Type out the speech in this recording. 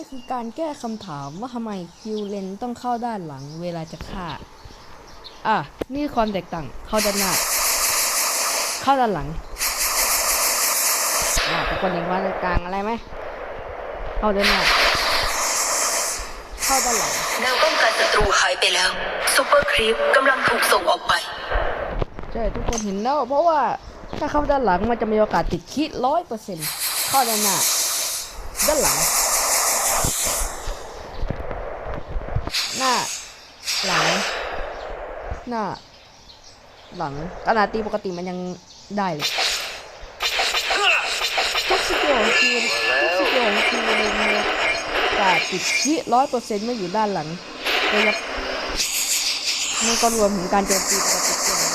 นี่คือการแก้คำถามว่าทำไมคิวเลนต้องเข้าด้านหลังเวลาจะฆ่า อะ นี่คือความแตกต่าง เข้าด้านหน้า เข้าด้านหลังอะทุกคนเห็นความแตกต่างอะไรไหม เข้าด้านหน้า เข้าด้านหลังแนวป้องกันศัตรูหายไปแล้วซูเปอร์ครีปกำลังถูกส่งออกไป ใช่ทุกคนเห็นแล้ว เพราะว่าถ้าเข้าด้านหลังมันจะมีโอกาสติดคิดร้อยเปอร์เซ็นต์เข้าด้านหน้า ด้านหลัง หน้า หลัง หน้า หลังขนาดตีปกติมันยังได้เลยทุกสกิลของคิวทุกสกิลของคิวเลยมีโอกาสติดยี่ร้อยเปอร์เซ็นต์ไม่อยู่ด้านหลังเลยครับมันก็รวมถึงการโจมตีปกติด้วย